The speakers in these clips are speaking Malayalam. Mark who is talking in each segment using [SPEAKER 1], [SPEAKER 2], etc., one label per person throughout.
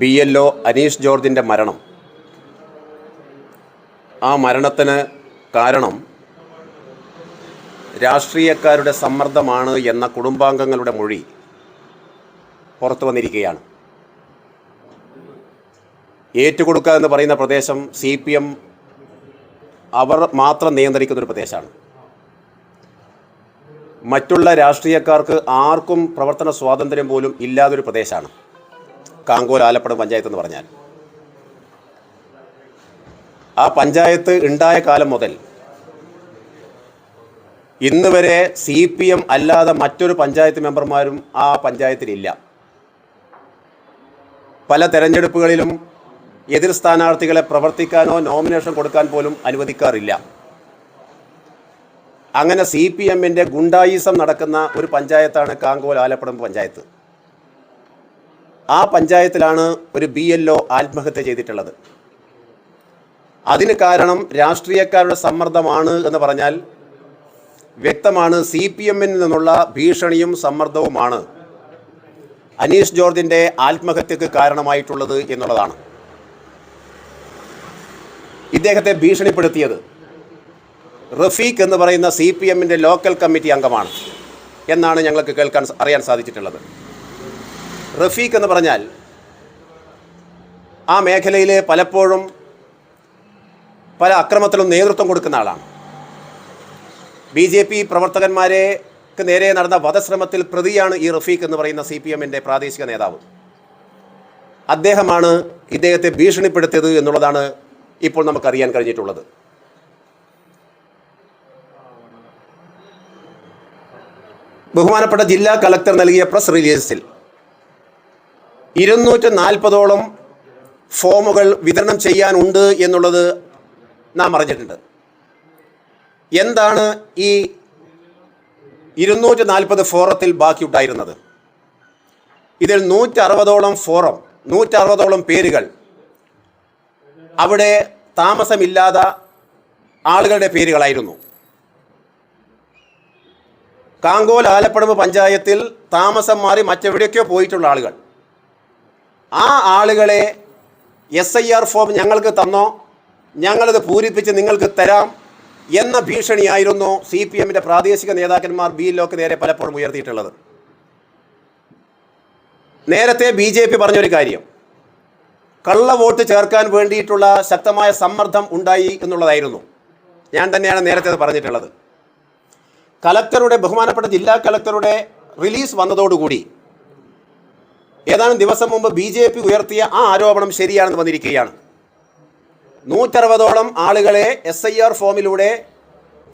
[SPEAKER 1] ബി എൽ ഒ അനീഷ് ജോർജിന്റെ മരണം. ആ മരണത്തിന് കാരണം രാഷ്ട്രീയക്കാരുടെ സമ്മർദ്ദമാണ് എന്ന കുടുംബാംഗങ്ങളുടെ മൊഴി പുറത്തു വന്നിരിക്കുകയാണ്. ഏറ്റുകൊടുക്കുക എന്ന് പറയുന്ന പ്രദേശം സി പി എം അവർ മാത്രം നിയന്ത്രിക്കുന്നൊരു പ്രദേശമാണ് മറ്റുള്ള രാഷ്ട്രീയക്കാർക്ക് ആർക്കും പ്രവർത്തന സ്വാതന്ത്ര്യം പോലും ഇല്ലാതൊരു പ്രദേശമാണ് കാങ്കോൽ ആലപ്പുഴ പഞ്ചായത്ത് എന്ന് പറഞ്ഞാൽ. ആ പഞ്ചായത്ത് ഉണ്ടായ കാലം മുതൽ ഇന്ന് വരെ സി പി എം അല്ലാതെ മറ്റൊരു പഞ്ചായത്ത് മെമ്പർമാരും ആ പഞ്ചായത്തിലില്ല പല തെരഞ്ഞെടുപ്പുകളിലും എതിർ സ്ഥാനാർത്ഥികളെ പ്രവർത്തിക്കാനോ നോമിനേഷൻ കൊടുക്കാൻ പോലും അനുവദിക്കാറില്ല. അങ്ങനെ സി പി എമ്മിന്റെ ഗുണ്ടായിസം നടക്കുന്ന ഒരു പഞ്ചായത്താണ് കാങ്കോൽ ആലപ്പുഴം പഞ്ചായത്ത്. ആ പഞ്ചായത്തിലാണ് ഒരു ബി എൽ ഒ ആത്മഹത്യ ചെയ്തിട്ടുള്ളത്. അതിന് കാരണം രാഷ്ട്രീയക്കാരുടെ സമ്മർദ്ദമാണ് എന്ന് പറഞ്ഞാൽ വ്യക്തമാണ് സി പി എമ്മിൽ നിന്നുള്ള ഭീഷണിയും സമ്മർദ്ദവുമാണ്. അനീഷ് ജോർജിന്റെ ആത്മഹത്യക്ക് കാരണമായിട്ടുള്ളത് എന്നുള്ളതാണ്. ഇദ്ദേഹത്തെ ഭീഷണിപ്പെടുത്തിയത് റഫീഖ് എന്ന് പറയുന്ന സി പി എമ്മിന്റെ ലോക്കൽ കമ്മിറ്റി അംഗമാണ് എന്നാണ് ഞങ്ങൾക്ക് കേൾക്കാൻ അറിയാൻ സാധിച്ചിട്ടുള്ളത്. റഫീഖ് എന്ന് പറഞ്ഞാൽ ആ മേഖലയിലെ പലപ്പോഴും പല അക്രമത്തിലും നേതൃത്വം കൊടുക്കുന്ന ആളാണ്. ബി ജെ പി പ്രവർത്തകന്മാരെക്ക് നേരെ നടന്ന വധശ്രമത്തിൽ പ്രതിയാണ് ഈ റഫീഖ് എന്ന് പറയുന്ന സി പി എമ്മിന്റെ പ്രാദേശിക നേതാവ്. അദ്ദേഹമാണ് ഇദ്ദേഹത്തെ ഭീഷണിപ്പെടുത്തിയത് എന്നുള്ളതാണ് ഇപ്പോൾ നമുക്കറിയാൻ കഴിഞ്ഞിട്ടുള്ളത്. ബഹുമാനപ്പെട്ട ജില്ലാ കളക്ടർ നൽകിയ പ്രസ് റിലീസിൽ ഇരുന്നൂറ്റി നാൽപ്പതോളം ഫോമുകൾ വിതരണം ചെയ്യാനുണ്ട് എന്നുള്ളത് നാം അറിഞ്ഞിട്ടുണ്ട്. എന്താണ് ഈ ഇരുന്നൂറ്റി നാൽപ്പത് ഫോറത്തിൽ ബാക്കിയുണ്ടായിരുന്നത്? ഇതിൽ നൂറ്ററുപതോളം ഫോറം നൂറ്ററുപതോളം പേരുകൾ അവിടെ താമസമില്ലാത്ത ആളുകളുടെ പേരുകളായിരുന്നു. കാങ്കോൽ ആലപ്പടമ്പ് പഞ്ചായത്തിൽ താമസം മാറി മറ്റെവിടെയൊക്കെയോ പോയിട്ടുള്ള ആളുകൾ. ആ ആളുകളെ എസ് ഐ ആർ ഫോം ഞങ്ങൾക്ക് തന്നോ? ഞങ്ങളത് പൂരിപ്പിച്ച് നിങ്ങൾക്ക് തരാം എന്ന ഭീഷണിയായിരുന്നു സി പി എമ്മിന്റെ പ്രാദേശിക നേതാക്കന്മാർ ബി ലോക്ക് നേരെ പലപ്പോഴും ഉയർത്തിയിട്ടുള്ളത്. നേരത്തെ ബി ജെ പി പറഞ്ഞൊരു കാര്യം. കള്ള വോട്ട് ചേർക്കാൻ വേണ്ടിയിട്ടുള്ള ശക്തമായ സമ്മർദ്ദം ഉണ്ടായി എന്നുള്ളതായിരുന്നു. ഞാൻ തന്നെയാണ് നേരത്തെ അത് പറഞ്ഞിട്ടുള്ളത്. കലക്ടറുടെ ബഹുമാനപ്പെട്ട ജില്ലാ കലക്ടറുടെ റിലീസ് വന്നതോടുകൂടി ഏതാനും ദിവസം മുമ്പ് ബി ജെ പി ഉയർത്തിയ ആ ആരോപണം ശരിയാണെന്ന് വന്നിരിക്കുകയാണ്. നൂറ്ററുപതോളം ആളുകളെ എസ് ഐ ആർ ഫോമിലൂടെ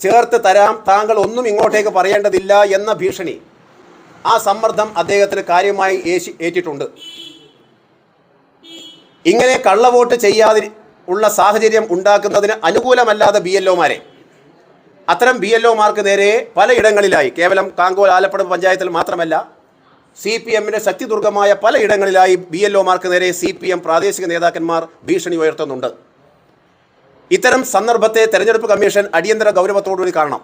[SPEAKER 1] ചേർത്ത് തരാം താങ്കൾ ഒന്നും ഇങ്ങോട്ടേക്ക് പറയേണ്ടതില്ല എന്ന ഭീഷണി ആ സമ്മർദ്ദം അദ്ദേഹത്തിന് കാര്യമായി ഏശി ഏറ്റിട്ടുണ്ട്. ഇങ്ങനെ കള്ളവോട്ട് ചെയ്യാതി ഉള്ള സാഹചര്യം ഉണ്ടാക്കുന്നതിന് അനുകൂലമല്ലാതെ ബി എൽ ഒമാരെ അത്തരം ബി എൽ ഒമാർക്ക് നേരെ പലയിടങ്ങളിലായി. കേവലം കാങ്കോൽ ആലപ്പുഴ പഞ്ചായത്തിൽ മാത്രമല്ല സി പി എമ്മിന്റെ ശക്തിദുർഗമായ പലയിടങ്ങളിലായി ബി എൽ ഒമാർക്ക് നേരെ സി പി എം പ്രാദേശിക നേതാക്കന്മാർ ഭീഷണി ഉയർത്തുന്നുണ്ട്. ഇത്തരം സന്ദർഭത്തെ തെരഞ്ഞെടുപ്പ് കമ്മീഷൻ അടിയന്തര ഗൗരവത്തോടുകൂടി കാണണം.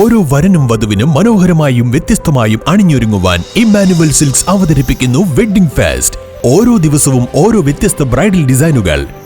[SPEAKER 2] ഓരോ വരനും വധുവിനും മനോഹരമായും വ്യത്യസ്തമായും അണിഞ്ഞൊരുങ്ങുവാൻ ഇമ്മാനുവൽ സിൽക്സ് അവതരിപ്പിക്കുന്നു വെഡ്ഡിംഗ് ഫാസ്റ്റ്. ഓരോ ദിവസവും ഓരോ വ്യത്യസ്ത ബ്രൈഡൽ ഡിസൈനുകൾ.